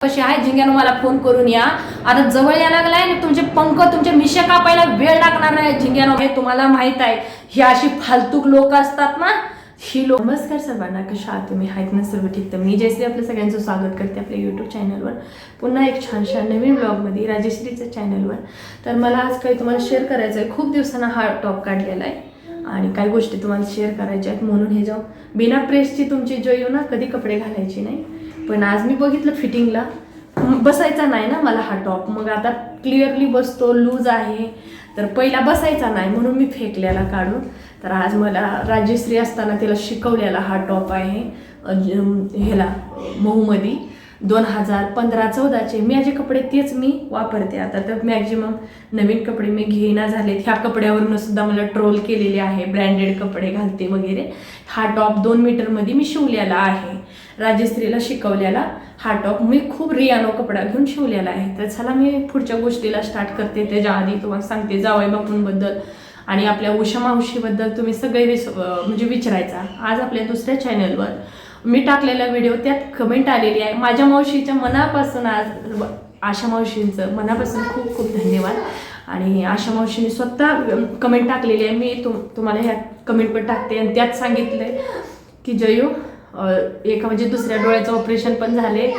कशी आहे? झिंग्यानं मला फोन करून या. आता जवळ या लागलाय आणि तुमचे पंख तुमचे मिशे कापायला वेळ लागणार नाही झिंग्यानं हे तुम्हाला माहीत आहे. ही अशी फालतूक लोक असतात ना. ही लोक नमस्कार सर्वांना कशा आहात तुम्ही? आहेत ना सर्व ठीक? तर मी जयश्री आपल्या सगळ्यांचं स्वागत करते आपल्या यूट्यूब चॅनलवर पुन्हा एक छानशा नवीन ब्लॉगमध्ये राजेश्रीच्या चॅनलवर तर मला आज काही तुम्हाला शेअर करायचं आहे. खूप दिवसांना हा टॉप काढलेला आहे. आणि काही गोष्टी तुम्हाला शेअर करायच्या आहेत. म्हणून हे जाऊ बिना प्रेसची तुमची जयू ना कधी कपडे घालायची नाही. पण आज मी बघितलं फिटिंगला. बसायचा नाही ना मला हा टॉप. मग आता क्लिअरली बसतो लूज आहे. तर पहिला बसायचा नाही म्हणून मी फेकलेला काढून. तर आज मला राजश्री असताना तिला शिकवलेला हा टॉप आहे. ह्याला मऊमध्ये. दोन हजार पंधरा चौदाचे माझे कपडे तेच मी वापरते आता. तर मॅक्झिमम नवीन कपडे मी घेईना झालेत. ह्या कपड्यावरून सुद्धा मला ट्रोल केलेले आहे. ब्रँडेड कपडे घालते वगैरे. हा टॉप दोन मीटरमध्ये मी शिवलेला आहे. राजश्रीला शिकवलेला हा टॉप. मी खूप रियानो कपडा घेऊन शिवलेला आहे. तर चला मी पुढच्या गोष्टीला स्टार्ट करते. त्याच्या आधी तुम्हाला सांगते जावई बापूंबद्दल आणि आपल्या उषा मावशीबद्दल तुम्ही सगळे विस म्हणजे विचारायचा. आज आपल्या दुसऱ्या चॅनलवर मी टाकलेला व्हिडिओ त्यात कमेंट आलेली आहे. माझ्या मावशीच्या मनापासून आज आशा मावशींचं मनापासून खूप खूप धन्यवाद. आणि आशा मावशीने स्वतः कमेंट टाकलेली आहे. मी तुम तुम्हाला ह्या कमेंट पण टाकते आणि त्यात सांगितलं आहे की जयू एका म्हणजे दुसऱ्या डोळ्याचं ऑपरेशन पण झाले.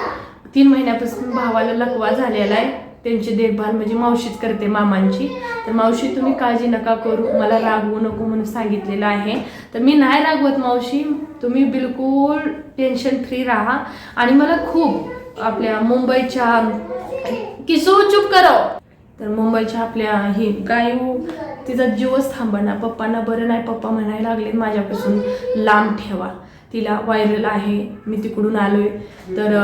तीन महिन्यापासून भावाला लकवा झालेला आहे. त्यांची देखभाल म्हणजे मावशीच करते मामांची. तर मावशी तुम्ही काळजी नका करू मला रागवू नको म्हणून सांगितलेलं आहे. तर मी नाही रागवत मावशी तुम्ही बिलकुल टेन्शन फ्री राहा. आणि मला खूप आपल्या मुंबईच्या किसू चुप करो. तर मुंबईच्या आपल्या ही गायू तिचा जीवच थांबणार पप्पांना बरं नाही पप्पा म्हणायला लागले माझ्यापासून लांब ठेवा. तिला व्हायरल आहे. मी तिकडून आलोय. तर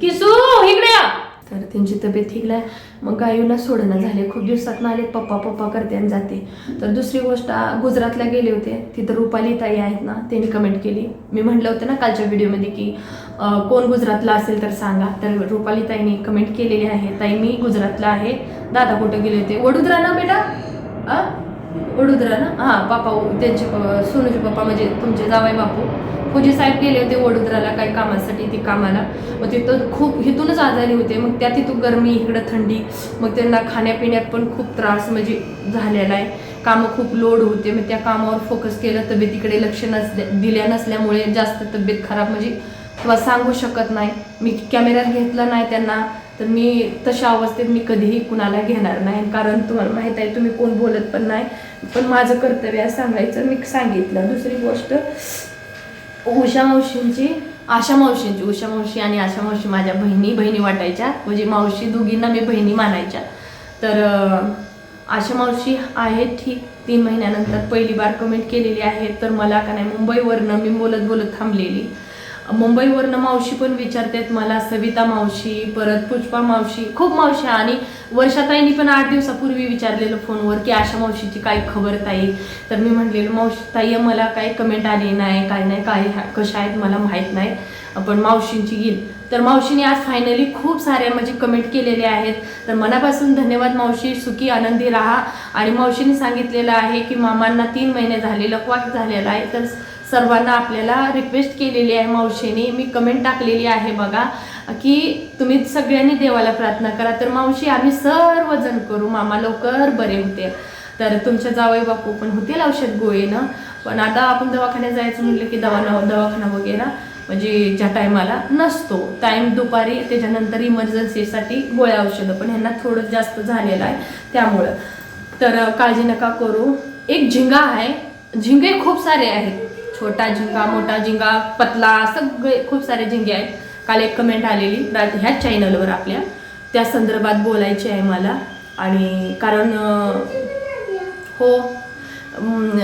किसू इकडे या. तर त्यांची तब्येत ठीक नाही. मग गायूला सोडणं झाले. खूप दिवसात आले. पप्पा पप्पा करते आणि जाते. तर दुसरी गोष्ट गुजरातला गेले होते. तिथं रुपाली ताई आहेत ना त्यांनी कमेंट केली. मी म्हटलं होतं ना कालच्या व्हिडिओमध्ये की कोण गुजरातला असेल तर सांगा. तर रुपाली ताईने कमेंट केलेली आहे. ताई मी गुजरातला आहे. दादा कुठं गेले होते? वडोदरा ना बेटा? वडोदरा ना हां पापा त्यांचे सोनूचे पप्पा म्हणजे तुमचे जावाई बापू पूजे साहेब गेले होते वडोदराला काही कामासाठी ती कामाला. मग तिथं खूप हिथूनच आजारी होते. मग त्या तिथून गरमी इकडं थंडी मग त्यांना खाण्यापिण्यात पण खूप त्रास म्हणजे झालेला आहे. कामं खूप लोड होते. मग त्या कामावर फोकस केलं तब्येतीकडे लक्ष नसल्या दिल्या नसल्यामुळे जास्त तब्येत खराब म्हणजे किंवा सांगू शकत नाही. मी कॅमेऱ्यात घेतला नाही त्यांना. तर मी तशा अवस्थेत मी कधीही कुणाला घेणार नाही कारण तुम्हाला माहीत आहे तुम्ही कोण बोलत पण नाही. पण माझं कर्तव्य आहे सांगायचं मी सांगितलं. दुसरी गोष्ट उषा मावशींची आशा मावशींची उषा मावशी आणि आशा मावशी माझ्या बहिणी बहिणी वाटायच्या. म्हणजे मावशी दोघींना मी बहिणी मानायच्या. तर आशा मावशी आहेत ठीक. तीन महिन्यानंतर पहिली बार कमेंट केलेली आहे. तर मला का नाही मुंबईवरनं मी बोलत बोलत थांबलेली. मुंबईवरनं मावशी पण विचारतात मला सविता मावशी परत पुष्पा मावशी खूप मावशी आणि वर्षाताईंनी पण आठ दिवसापूर्वी विचारलेलं फोनवर की आशा मावशीची काय खबर ताई? तर मी म्हटलेलं मावशी ताई मला काही कमेंट आली नाही काय नाही काय ह्या- कशा आहेत मला माहीत नाही पण मावशींची येईल तर मावशीने आज फायनली खूप साऱ्या म्हणजे कमेंट केलेले आहेत. तर मनापासून धन्यवाद मावशी सुखी आनंदी राहा. आणि मावशीने सांगितलेलं आहे की मामांना तीन महिने झाले लकवाक झालेला आहे. तर सर्वांना आपल्याला रिक्वेस्ट केलेली आहे मावशीने. मी कमेंट टाकलेली आहे बघा की तुम्ही सगळ्यांनी देवाला प्रार्थना करा. तर मावशी आम्ही सर्वजण करू. मामा लवकर बरे होते. तर तुमच्या जावई बापू पण होतील औषध गोळीनं. पण आता आपण दवाखान्यात जायचं म्हटलं की दवा दवाखाना वगैरे म्हणजे ज्या टायमाला नसतो. टाईम दुपारी त्याच्यानंतर इमर्जन्सीसाठी गोळ्या औषधं पण ह्यांना थोडं जास्त झालेलं आहे. त्यामुळं. तर काळजी नका करू. एक झिंगा आहे. झिंगे खूप सारे आहेत. छोटा झिंगा मोठा झिंगा पतला सगळे खूप सारे झिंगे आहेत. काल एक कमेंट आलेली ह्याच चॅनलवर आपल्या. त्या संदर्भात बोलायची आहे मला. आणि कारण हो काही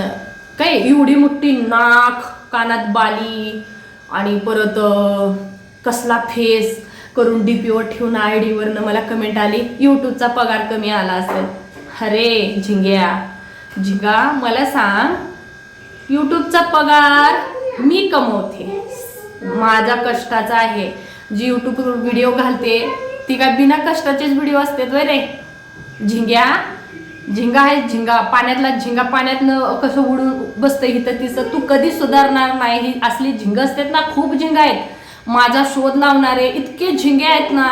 काय एवढी मोठी नाक कानात बाली आणि परत कसला फेस करून डी पीवर ठेवून आय डीवरनं मला कमेंट आली यूट्यूबचा पगार कमी आला असेल. अरे झिंग्या झिंगा मला सांग यूट्यूबचा पगार मी कमवते. माझा कष्टाचा आहे. जी यूट्यूबवर व्हिडिओ घालते ती काय बिना कष्टाचेच व्हिडिओ असते रे. झिंग्या झिंगा आहे झिंगा पाण्यातला झिंगा पाण्यातनं कसं उडून बसतं इथं तिचं. तू कधी सुधारणार नाही ही असली झिंग असतात ना खूप झिंगा आहेत. माझा शोध लावणारे इतके झिंगे आहेत ना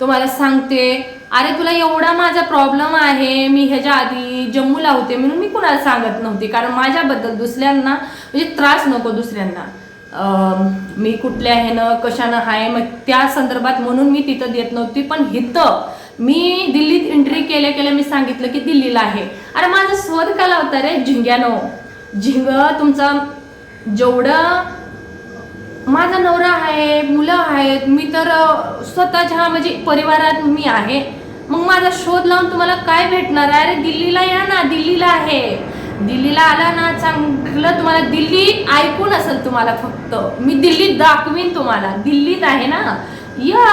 तुम्हाला सांगते अरे तुला एवढा माझा प्रॉब्लेम आहे मी ह्याच्या आधी जम्मूला होते म्हणून मी कुणाला सांगत नव्हती. कारण माझ्याबद्दल दुसऱ्यांना म्हणजे त्रास नको दुसऱ्यांना. मी कुठल्या ह्यानं कशानं आहे मग त्या संदर्भात म्हणून मी तिथं देत नव्हती. पण हिथं मी दिल्लीत एंट्री केल्या केल्या मी सांगितलं की दिल्लीला आहे. अरे माझा शोध का लावता रे झिंग्यानो. झिंग तुमचा जेवढं माझा नवरा आहे मुलं आहेत मी तर स्वतःच्या म्हणजे परिवारात मी आहे मग माझा शोध लावून तुम्हाला काय भेटणार अरे दिल्लीला या ना दिल्लीला आहे. दिल्लीला आला ना चांगलं तुम्हाला दिल्ली ऐकून असेल तुम्हाला फक्त. मी दिल्लीत दाखवीन तुम्हाला. दिल्लीत आहे ना? या.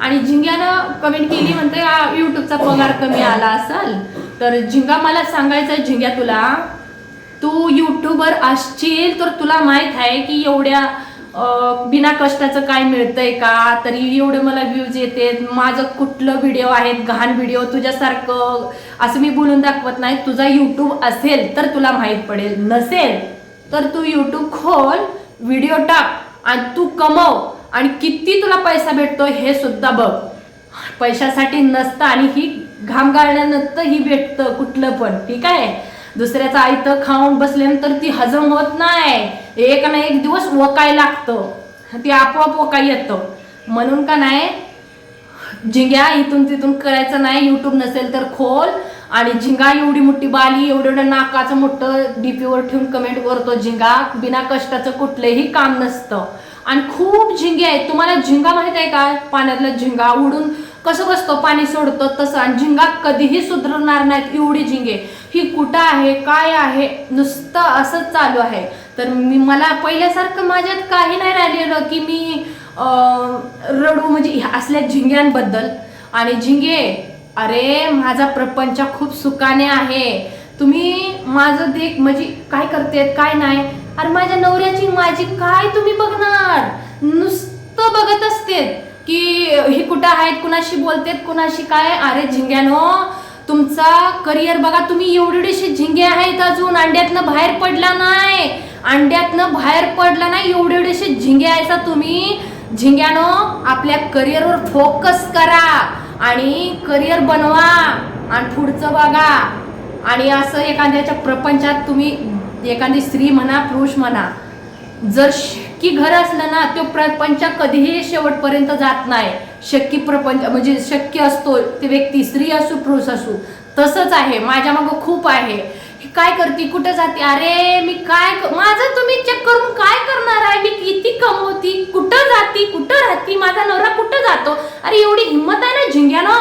आणि झिंग्यानं कमेंट केली म्हणते यूट्यूबचा युट्यूबचा पगार कमी आला असेल. तर झिंगा मला सांगायचं झिंग्या तुला तू यूट्यूबर असशील तर तुला माहीत आहे की एवढ्या बिना कष्टाचं काय मिळतंय का? तरी एवढे मला व्ह्यूज येते. माझं कुठलं व्हिडिओ आहेत घाण व्हिडिओ तुझ्यासारखं असं मी बोलून दाखवत नाही. तुझा युट्यूब असेल तर तुला माहीत पडेल. नसेल तर तू युट्यूब खोल व्हिडिओ टाक आणि तू कमव. आणि किती तुला पैसा भेटतो हे सुद्धा बघ. पैशासाठी नसतं आणि ही घाम गाळल्यानंतर ही भेटतं कुठलं पण. ठीक आहे? दुसऱ्याचं आयतं खाऊन बसल्यानंतर ती हजम होत नाही. एक ना एक दिवस वकाय लागतं. ती आपोआप वकाय येतं. म्हणून का नाही झिंग्या इथून तिथून करायचं नाही युट्यूब नसेल तर खोल. आणि झिंगा एवढी मोठी बाली एवढं एवढं नाकाचं मोठं डीपीवर ठेवून कमेंट करतो झिंगा बिना कष्टाचं कुठलंही काम नसतं. आणि खूप झिंगे आहेत. तुम्हाला झिंगा माहीत आहे का? पाण्यातला झिंगा उडून कसं बसतो? पाणी सोडतो. तसं आणि झिंगा कधीही सुधारणार नाहीत. एवढी झिंगे. ही कुठं आहे? काय आहे? नुसतं असंच चालू आहे. तर मी मला पहिल्यासारखं माझ्यात काही नाही राहिलेलं की मी रडू म्हणजे ह्या असल्या झिंग्यांबद्दल. आणि झिंगे अरे माझा प्रपंच खूप सुखाने आहे. तुम्ही माझं देख म्हणजे काय करतेत? काय नाही? अरे माझ्या नवऱ्याची माझी काय तुम्ही बघणार? नुसतं बघत असते की हे कुठं आहेत कुणाशी बोलतेत कुणाशी काय? अरे झिंग्यानो तुमचा करिअर बघा तुम्ही एवढेसे झिंगे आहेत अजून अंड्यातनं बाहेर पडला नाही. अंड्यातनं बाहेर पडला नाही एवढे एवढेसे झिंगे आहेसा तुम्ही. झिंग्यानो आपल्या करिअरवर फोकस करा आणि करिअर बनवा आणि पुढचं बघा. आणि असं एखाद्याच्या प्रपंचात तुम्ही एखादी स्त्री म्हणा पुरुष म्हणा जर की घर असलं ना तो प्रपंच कधीही शेवटपर्यंत जात नाही. शक्की प्रपंच म्हणजे शक्य असतो ती व्यक्ती स्त्री असू पुरुष असू तसंच आहे. माझ्या मागं खूप आहे. काय करते? कुठं जाते? अरे मी काय माझं तुम्ही चेक करून काय करणार आहे? मी किती कमवती? कुठं जाती? कुठं राहती? माझा नवरा कुठं जातो? अरे एवढी हिंमत आहे ना झिंग्यानो?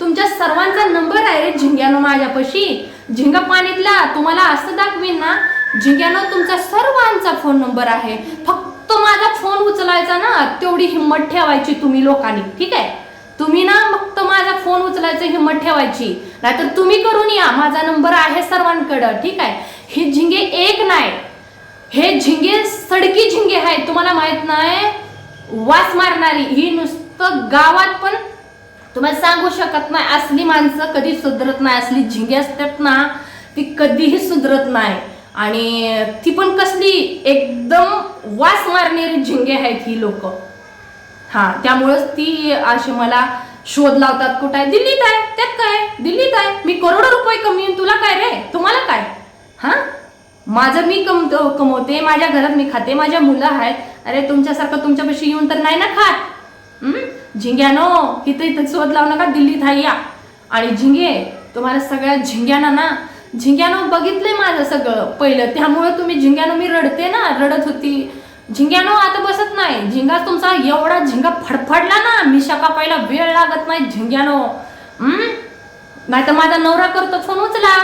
तुमच्या सर्वांचा नंबर आहे रे झिंग्यानो माझ्यापाशी. झिंगा पाणीतला तुम्हाला असं दाखवीन ना झिंग्यानो तुमचा सर्वांचा फोन नंबर आहे. फक्त माझा फोन उचलायचा ना तेवढी हिंमत ठेवायची तुम्ही लोकांनी ठीक आहे? तुम्ही ना फक्त माझा फोन उचलायचं हिंमत ठेवायची. नाहीतर तुम्ही करून या माझा नंबर आहे सर्वांकडं ठीक आहे? हे झिंगे एक नाही. हे झिंगे सडकी झिंगे आहेत तुम्हाला माहीत नाही? वास मारणारी ही नुसतं गावात पण तुम्हाला सांगू शकत नाही असली माणसं कधी सुधरत नाही असली झिंगे असतात ना ती कधीही सुधरत नाही. आणि ती पण कसली एकदम वास मारणारी झिंगे आहेत ही लोक. हा त्यामुळंच ती अशी मला शोध लावतात कुठं आहे? दिल्लीत आहे त्यात काय दिल्लीत आहे. मी करोडो रुपये कमी तुला काय रे? तुम्हाला काय? हा? माझं मी कम कमवते माझ्या घरात मी खाते माझ्या मुलं आहेत. अरे तुमच्यासारखं तुमच्यापाशी येऊन तर नाही ना खात. झिंग्यानो इथं इथं शोध लावू नका दिल्लीत आहे या. आणि झिंगे तुम्हाला सगळ्या झिंग्याना ना झिंग्यानो बघितलंय माझं सगळं पहिलं. त्यामुळे तुम्ही झिंग्यानो मी रडते ना रडत होती. झिंग्यानो आता बसत नाही. झिंगा तुमचा एवढा झिंगा फडफडला ना मी कापायला वेळ लागत नाही झिंग्यानो. हम्म? नाही तर माझा नवरा करतो फोन उचला.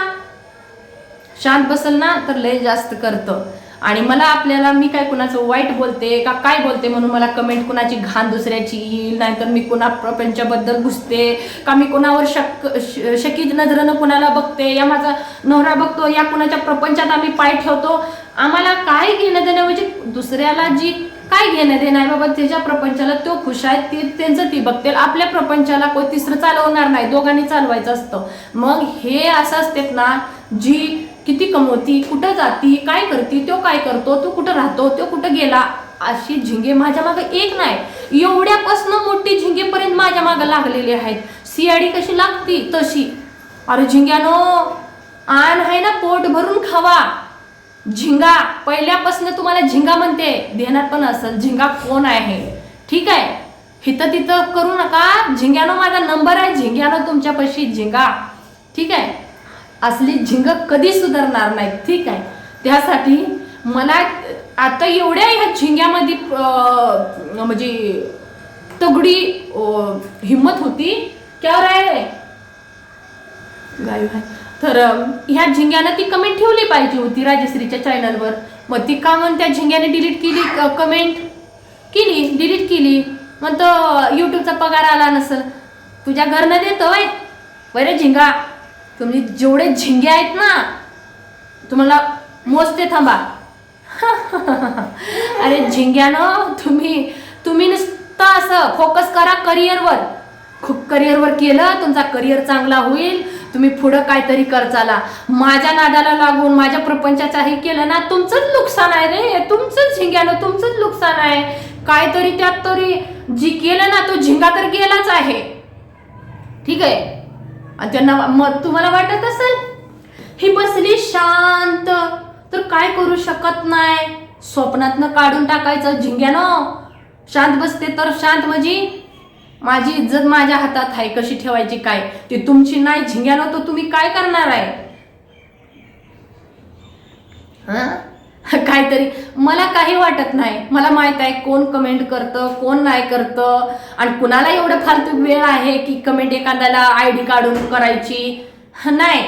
शांत बसल ना तर लय जास्त करतं. आणि मला आपल्याला मी काय कुणाचं वाईट बोलते का काय बोलते म्हणून मला कमेंट कुणाची घाण दुसऱ्याची येईल नाहीतर मी कुणा प्रपंचाबद्दल घुसते का मी कुणावर शक श- शकीज नजरेनं कुणाला बघते? या माझा नवरा बघतो या कुणाच्या प्रपंचात आम्ही पाय ठेवतो. आम्हाला काय घेणं देणं? म्हणजे दुसऱ्याला जी काय घेणं देणं आहे बाबा त्याच्या प्रपंचाला तो खुश आहे ते त्यांचं ती बघतील. आपल्या प्रपंचाला कोण तिसरं चालवणार नाही दोघांनी चालवायचं असतं. मग हे असं असतेत ना जी किती कमवती कुठं जाती काय करती तो काय करतो तो कुठं राहतो तो कुठं गेला अशी झिंगे माझ्या मागे एक नाही. एवढ्यापासनं मोठी झिंगेपर्यंत माझ्या मागं लागलेली आहेत. सियाडी कशी लागती? तशी. अरे झिंग्यानो आण आहे ना पोट भरून खावा. झिंगा पहिल्यापासून तुम्हाला झिंगा म्हणते. ध्यानात पण असेल झिंगा कोण आहे? ठीक आहे? हिथं तिथं करू नका. झिंग्यानो माझा नंबर आहे. झिंग्यानो तुमच्यापाशी झिंगा. ठीक आहे? असली झिंग कधी सुधारणार नाही ठीक आहे? त्यासाठी मला आता एवढ्या ह्या झिंग्यामध्ये म्हणजे तगडी हिम्मत हिंमत होती? क्या राय गाय आहे. तर ह्या झिंग्यानं ती कमेंट ठेवली पाहिजे होती राजश्रीच्या चॅनलवर मग ती का म्हणून त्या झिंग्याने डिलीट केली कमेंट केली डिलीट केली. मग तो यूट्यूबचा पगार आला नसल. तुझ्या घरनं देतो वय बरे झिंगा? तुम्ही जेवढे झिंगे आहेत ना तुम्हाला मोजते थांबा. अरे झिंग्यानं तुम्ही तुम्ही नुसतं असं फोकस करा करिअरवर खूप करिअरवर केलं तुमचा करिअर चांगला होईल तुम्ही पुढं काहीतरी करचाला माझ्या नादाला लागून माझ्या प्रपंचाचं हे केलं ना तुमचंच नुकसान आहे रे. तुमचंच झिंग्यानं तुमचंच नुकसान आहे. काहीतरी त्यात तरी जी केलं ना तो झिंगा तर गेलाच आहे. ठीक आहे? त्यांना मग तुम्हाला वाटत असेल? ही बसली शांत. तर काय करू शकत नाही? स्वप्नातनं काढून टाकायचं झिंग्यानं. शांत बसते तर शांत म्हणजे माझी इज्जत माझ्या हातात आहे. कशी ठेवायची काय? ती तुमची नाही. झिंग्यानं तर तुम्ही काय करणार आहे? हं? काहीतरी. मला काही वाटत नाही. मला माहीत आहे कोण कमेंट करतं कोण नाही करतं. आणि कुणाला एवढं फालतू वेळ आहे की कमेंट एखाद्याला आय डी काढून करायची? नाही.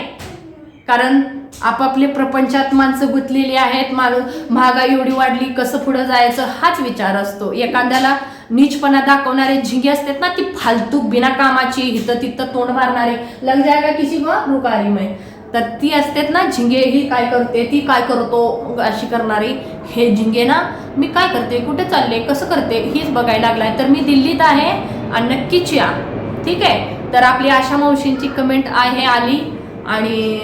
कारण आपापले प्रपंचात माणसं गुंतलेली आहेत. माणूस महागाई एवढी वाढली कसं पुढं जायचं? हाच विचार असतो. एखाद्याला नीचपणा दाखवणारे झिंगे असतात ना ती फालतू बिना कामाची हिथं तिथं तोंड मारणारे. लग जायगा किसी व रुकारी में तर ती असतात ना झिंगे ही काय करते ती काय करतो अशी करणारी? हे झिंगे ना मी काय करते कुठे चालले कसं करते हीच बघायला लागलाय. तर मी दिल्लीत आहे आणि नक्कीच या. ठीक आहे? तर आपली आशा मावशींची कमेंट आहे आली आणि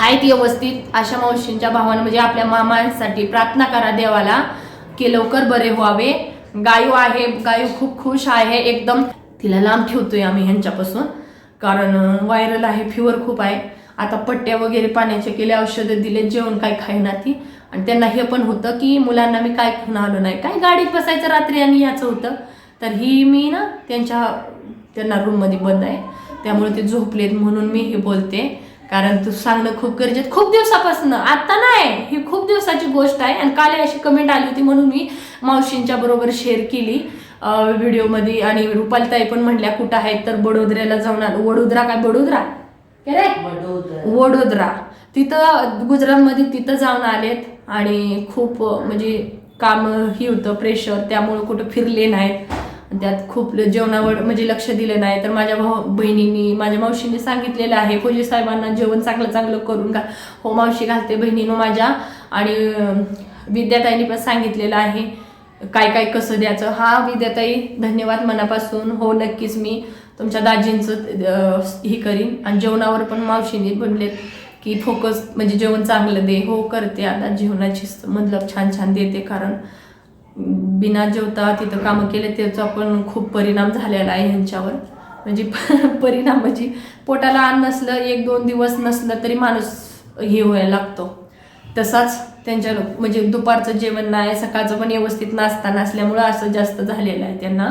आहेत व्यवस्थित. आशा मावशींच्या भावानं म्हणजे आपल्या मामांसाठी प्रार्थना करा देवाला की लवकर बरे व्हावे. गायू आहे गायू खूप खुश आहे एकदम. तिला लांब ठेवतोय आम्ही ह्यांच्यापासून. कारण व्हायरल आहे फिवर खूप आहे. आता पट्ट्या वगैरे पाण्याचे केले औषधं दिले जेवण काय खाईना ती. आणि त्यांना हे पण होतं की मुलांना मी काय खाऊन आलो नाही. काय गाडीत बसायचं रात्री आणि याचं होतं. तर ही मी ना त्यांच्या त्यांना रूममध्ये बंद आहे. त्यामुळे ते झोपलेत म्हणून मी हे बोलते. कारण तू सांगणं खूप गरजेचं खूप दिवसापासून. आता नाही ही खूप दिवसाची गोष्ट आहे. आणि काल अशी कमेंट आली होती म्हणून मी मावशींच्या बरोबर शेअर केली. व्हिडिओमध्ये आणि रुपालताई पण म्हणल्या कुठं आहेत तर बडोदऱ्याला जाऊन आलो. वडोदरा काय बडोदरा? वडोदरा. तिथं गुजरातमध्ये तिथं जाऊन आलेत आणि खूप म्हणजे काम ही होतं प्रेशर त्यामुळं कुठं फिरले नाहीत. त्यात खूप जेवणावर म्हणजे लक्ष दिलं नाही. तर माझ्या भाऊ बहिणींनी माझ्या मावशींनी सांगितलेलं आहे फौजी साहेबांना जेवण चांगलं चांगलं करून घाल हो मावशी घालते बहिणीनं माझ्या. आणि विद्याताईंनी पण सांगितलेलं आहे काय काय कसं द्यायचं. हा विद्याताई धन्यवाद मनापासून. हो नक्कीच मी तुमच्या दाजींचं हे करीन. आणि जेवणावर पण मावशीने बनलेत की फोकस म्हणजे जेवण चांगलं दे. हो करते. आता जेवणाची मतलब छान छान देते. कारण बिना जेवता तिथं कामं केले त्याचा पण खूप परिणाम झालेला आहे ह्यांच्यावर. म्हणजे परिणाम म्हणजे पोटाला अन्न नसलं एक दोन दिवस नसलं तरी माणूस हे व्हायला लागतो. तसाच त्यांच्या म्हणजे दुपारचं जेवण नाही सकाळचं पण व्यवस्थित नाश्ता नसल्यामुळं असं जास्त झालेलं आहे त्यांना.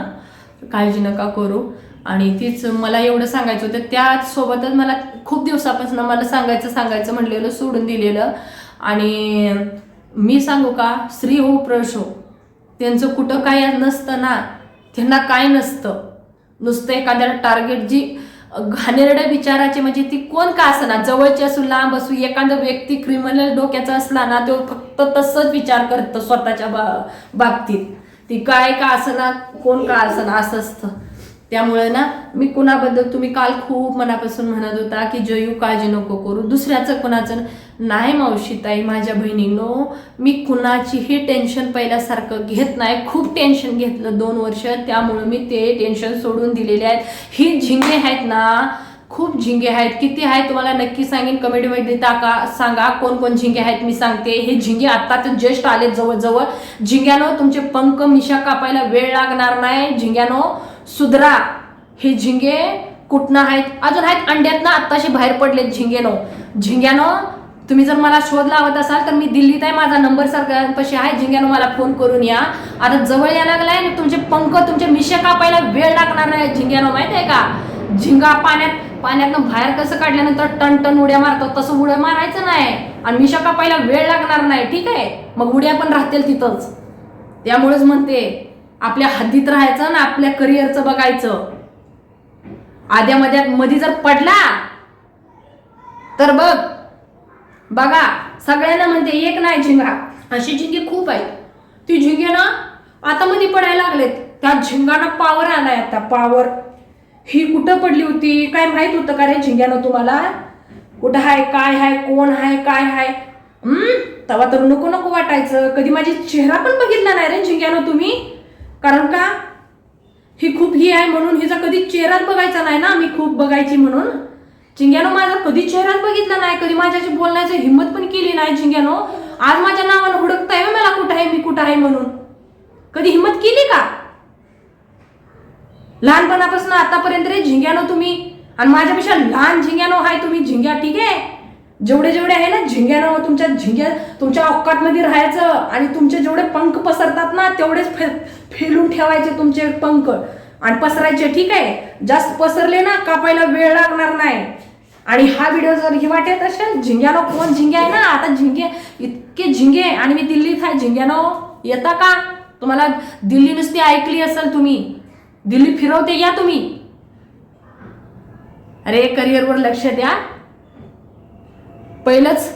काळजी नका करू. आणि तीच मला एवढं सांगायचं होतं. त्यासोबतच मला खूप दिवसापासून मला सांगायचं सांगायचं म्हणलेलं सोडून दिलेलं. आणि मी सांगू का स्त्री हो प्रश हो. त्यांचं कुठं काय नसतं ना त्यांना काय नसतं. नुसतं एखाद्याला टार्गेट जी घाणेरड्या विचाराची म्हणजे ती कोण का असना जवळची असू लांब असू एखादा व्यक्ती क्रिमिनल डोक्याचा असला ना तो फक्त तसंच विचार करतो स्वतःच्या बा बाबतीत. ती काय का असना कोण का असना असं असतं. त्यामुळे ना मी कुणाबद्दल तुम्ही काल खूप मनापासून म्हणत होता की जयू काळजी नको करू. दुसऱ्याचं कुणाचं नाही मावशीताई माझ्या बहिणीनो. मी कुणाचीही टेन्शन पहिल्यासारखं घेत नाही. खूप टेन्शन घेतलं दोन वर्ष. त्यामुळं मी ते टेन्शन सोडून दिलेले आहेत. ही झिंगे आहेत ना खूप झिंगे आहेत. किती आहेत तुम्हाला नक्की सांगेन कमेंटमध्ये टाका सांगा कोण कोण झिंगे आहेत मी सांगते. हे झिंगे आत्ता तर जस्ट आले जवळजवळ. झिंग्यानो तुमचे पंख मिशा कापायला वेळ लागणार नाही. झिंग्यानो सुधरा. हे झिंगे कुठनं आहेत? अजून आहेत अंड्यात ना आत्ताशी बाहेर पडलेत झिंगेनो. झिंग्यानो तुम्ही जर मला शोध लावत असाल तर मी दिल्लीत आहे माझा नंबर सरकारपाशी आहे. झिंग्यानो मला फोन करून या. आता जवळ यायला लागलाय आणि तुमचे पंख तुमचे मिशे कापायला वेळ लागणार नाही झिंग्यानो माहीत आहे का? झिंगा पाण्यात पाण्यातनं बाहेर कसं काढल्यानंतर टन टन उड्या मारतो तसं उड्या मारायचं नाही. आणि मिशा कापायला वेळ लागणार नाही ठीक आहे? मग उड्या पण राहतील तिथंच. त्यामुळेच म्हणते आपल्या हद्दीत राहायचं ना आपल्या करिअरचं बघायचं. आध्या मध्यात मधी जर पडला तर बघ. बघा सगळ्यांना म्हणते एक नाही झिंगा. अशी झिंगे खूप आहेत. ती झिंगे ना आता मध्ये पडायला लागलेत. त्या झिंगाना पावर आलाय आता पावर ही कुठं पडली होती? काय माहीत होतं का रे झिंग्यानं तुम्हाला? कुठं हाय काय हाय कोण हाय काय हाय? हम्म? तेव्हा तर नको नको वाटायचं. कधी माझी चेहरा पण बघितला नाही रे झिंग्यानं तुम्ही? कारण का? ही खूप ही आहे म्हणून हिचा कधी चेहराच बघायचा नाही ना मी खूप बघायची म्हणून. चिंग्यानो माझा कधी चेहराच बघितला नाही कधी माझ्याशी बोलण्याची हिंमत पण केली नाही चिंग्यानो. आज माझ्या नावानं हुडकताय मला कुठं आहे मी कुठं आहे म्हणून. कधी हिंमत केली का? लहानपणापासून आतापर्यंत रे झिंग्यानो तुम्ही. आणि माझ्यापेक्षा लहान झिंग्यानो आहे तुम्ही झिंग्या ठीक आहे? जेवढे जेवढे आहे ना झिंग्यानो तुमच्या झिंग्या तुमच्या मध्ये राहायचं आणि तुमचे जेवढे पंख पसरतात ना तेवढेच फे फेलून ठेवायचे तुमचे पंख आणि पसरायचे. ठीक आहे? जास्त पसरले ना कापायला वेळ लागणार नाही. आणि हा व्हिडिओ जर हे वाटत असेल झिंग्यानो कोण? झिंगे आहे ना? आता झिंगे इतके झिंगे आणि मी दिल्लीत आहे झिंग्यानो येता का? तुम्हाला दिल्ली नुसती ऐकली असेल तुम्ही. दिल्ली फिरवते या तुम्ही. अरे करिअरवर लक्ष द्या. पहिलंच.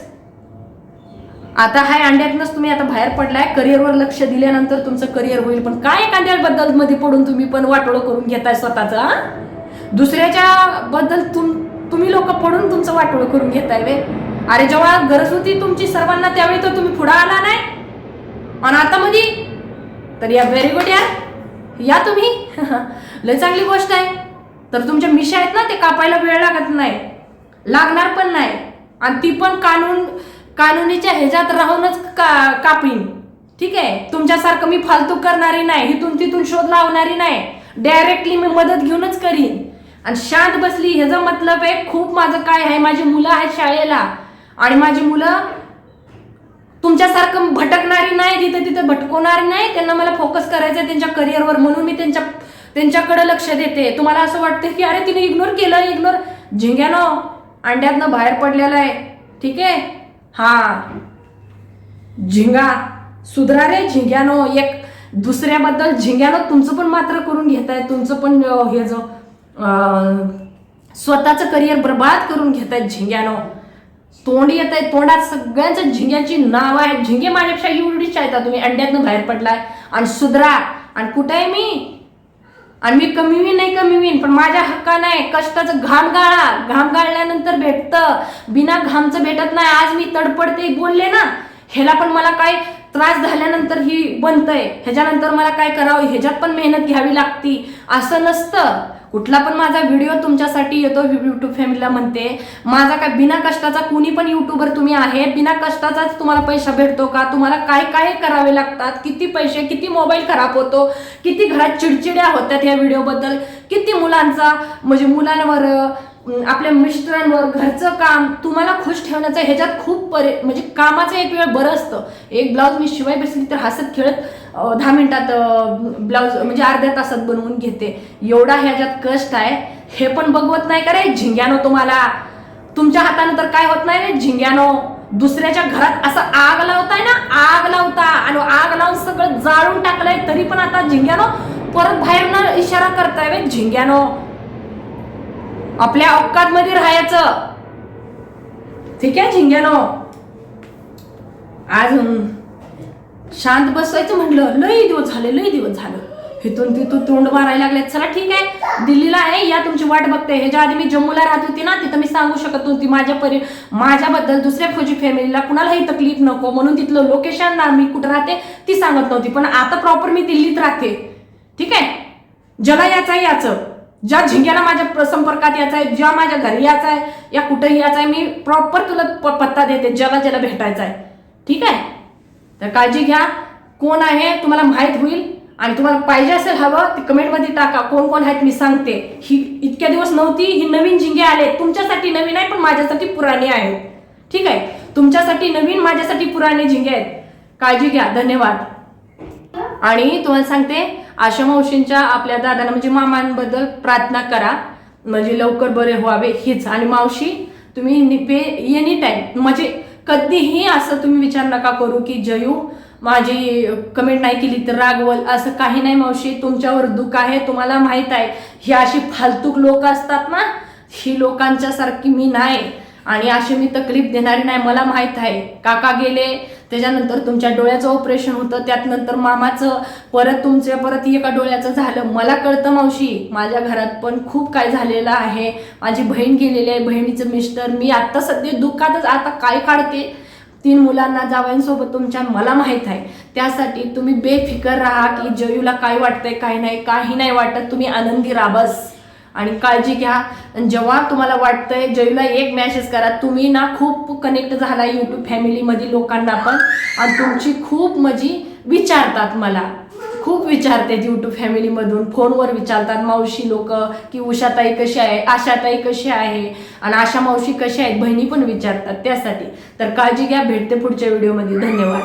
आता हाय अंड्यातनंच तुम्ही आता बाहेर पडलाय करिअरवर लक्ष दिल्यानंतर तुमचं करिअर होईल. पण काय एखाद्याबद्दलमध्ये पडून तुम्ही पण वाटोळं करून घेताय स्वतःचा दुसऱ्याच्या बद्दल तुम तुम्ही लोक पडून तुमचं वाटोळं करून घेताय वे. अरे जेव्हा गरज होती तुमची सर्वांना त्यावेळी तर तुम्ही पुढे आला नाही. आणि आता मध्ये तर या व्हेरी गुड यार. या तुम्ही. लय चांगली गोष्ट आहे. तर तुमच्या मिशा आहेत ना ते कापायला वेळ लागत नाही. लागणार पण नाही. आणि ती पण कानून कानुनीच्या ह्याच्यात राहूनच का कापीन. ठीक आहे? तुमच्यासारखं मी फालतू करणारी नाही इथून तिथून शोध लावणारी नाही. डायरेक्टली मी मदत घेऊनच करीन. आणि शांत बसली ह्याचा मतलब आहे खूप माझं काय आहे माझी मुलं आहेत शाळेला. आणि माझी मुलं तुमच्यासारखं भटकणारी नाही तिथं तिथं भटकवणारी नाही त्यांना मला फोकस करायचं आहे त्यांच्या करिअरवर म्हणून मी त्यांच्या त्यांच्याकडे लक्ष देते. तुम्हाला असं वाटतं की अरे तिने इग्नोर केलं इग्नोर झिंग्यानं अंड्यातनं बाहेर पडलेलं आहे. ठीक आहे? हा. झिंगा. सुधरा रे झिंग्यानो. एक दुसऱ्याबद्दल झिंग्यानो तुमचं पण मात्र करून घेताय. तुमचं पण हे जो स्वतःचं करिअर बर्बाद करून घेतायत झिंग्यानो. तोंड येत आहे. तोंडात सगळ्यांचं झिंग्याची नाव आहे झिंगे माझ्यापेक्षा एवढीच आहेत तुम्ही अंड्यातनं बाहेर पडलाय. आणि सुधरा. आणि कुठे आहे मी? आणि मी कमी होईन नाही कमी होईन पण माझ्या हक्का नाही कष्टाचं घाम गाळा. घाम गाळल्यानंतर भेटतं. बिना घामचं भेटत नाही. आज मी तडपडते बोलले ना ह्याला पण मला काय त्रास झाल्यानंतर ही बनतंय. ह्याच्यानंतर मला काय करावं? ह्याच्यात पण मेहनत घ्यावी लागती. असं नसतं. कुठला पण माझा व्हिडिओ तुमच्यासाठी येतो युट्यूब फॅमिलीला म्हणते. माझा काय बिना कष्टाचा कुणी पण युट्यूबर तुम्ही आहे. बिना कष्टाचाच तुम्हाला पैसा भेटतो का? तुम्हाला काय काय करावे लागतात? किती पैसे किती मोबाईल खराब होतो? किती घरात चिडचिड्या होत्यात ह्या व्हिडिओबद्दल किती मुलांचा म्हणजे मुलांवर आपल्या मिस्टरांवर घरचं काम तुम्हाला खुश ठेवण्याचं ह्याच्यात खूप परे म्हणजे कामाचं एक वेळ बरं असतं. एक ब्लाऊज मी शिवाय बसली तर हसत खेळत दहा मिनिटात ब्लाऊज म्हणजे अर्ध्या तासात बनवून घेते. एवढा ह्याच्यात कष्ट आहे. हे पण बघवत नाही का रे झिंग्यानो तुम्हाला? तुमच्या हातानं तर काय होत नाही रे झिंग्यानो? दुसऱ्याच्या घरात असं आग लावताय ना आग लावता. आणि आग लावून सगळं जाळून टाकलंय तरी पण आता झिंग्यानो परत बाहेर इशारा करताय वे झिंग्यानो. आपल्या औकात मध्ये राहायचं. ठीक आहे झिंग्यानो? आज शांत बसवायचं म्हटलं लई दिवस झाले लई दिवस झालं. इथून तिथून तोंड मारायला लागले चला ठीक आहे. दिल्लीला आहे या तुमची वाट बघते. ह्याच्या आधी मी जम्मूला राहत होती ना तिथं मी सांगू शकत नव्हती. माझ्या परि माझ्याबद्दल दुसऱ्या फौजी फॅमिलीला कुणालाही तकलीफ नको. म्हणून तिथलं लोकेशन ना मी कुठं राहते ती सांगत नव्हती. पण आता प्रॉपर मी दिल्लीत राहते. ठीक आहे? ज्याला याचा याचं. ज्या झिंग्याला माझ्या संपर्कात यायचं आहे ज्या माझ्या घरी यायचं आहे या कुठेही याचा आहे मी प्रॉपर तुला प- पत्ता देते ज्याला ज्याला भेटायचं आहे ठीक आहे? तर काळजी घ्या. कोण आहे तुम्हाला माहीत होईल आणि तुम्हाला पाहिजे असेल हवं ते कमेंटमध्ये टाका. कोण कोण आहेत मी सांगते. ही इतक्या दिवस नव्हती ही नवीन झिंगे आले. तुमच्यासाठी नवीन आहे पण माझ्यासाठी पुराणी आहे ठीक आहे? तुमच्यासाठी नवीन माझ्यासाठी पुराणे झिंगे आहेत. काळजी घ्या. धन्यवाद. आणि तुम्हाला सांगते आशा मावशींच्या आपल्या दादाला म्हणजे मामांबद्दल प्रार्थना करा. म्हणजे लवकर बरे व्हावे हीच. आणि मावशी तुम्ही एनी टाईम म्हणजे कधीही असं तुम्ही विचार नका करू की जयू माझी कमेंट नाही केली तर रागवल. असं काही नाही मावशी. तुमच्यावर दुःख आहे तुम्हाला माहीत आहे. ही अशी फालतूक लोक असतात ना ही लोकांच्या सारखी मी नाही. आणि अशी मी तकलीफ देणारी नाही मला माहीत आहे. काका गेले त्याच्यानंतर तुमच्या डोळ्याचं ऑपरेशन होतं त्यात नंतर मामाचं परत तुमच्या परत एका डोळ्याचं झालं. मला कळतं मावशी माझ्या घरात पण खूप काय झालेलं आहे. माझी बहीण गेलेली आहे बहिणीचं मिस्टर मी आत्ता सध्या दुःखातच आता काय काढते? तीन मुलांना जावयांसोबत तुमच्या मला माहीत आहे. त्यासाठी तुम्ही बेफिकर राहा की जयूला काय वाटतंय काय नाही काही नाही वाटत. तुम्ही आनंदी राबस आणि काळजी घ्या. आणि जेव्हा तुम्हाला वाटतंय जयूला एक मॅसेज करा तुम्ही ना खूप कनेक्ट झाला यूट्यूब फॅमिलीमध्ये लोकांना पण. आणि तुमची खूप म्हणजे विचारतात मला. खूप विचारतात यूट्यूब फॅमिलीमधून फोनवर विचारतात मावशी लोक की उषाताई कशी आहे? आशाताई कशी आहे? आणि आशा मावशी कशी आहेत? बहिणी पण विचारतात त्यासाठी. तर काळजी घ्या. भेटते पुढच्या व्हिडिओमध्ये धन्यवाद.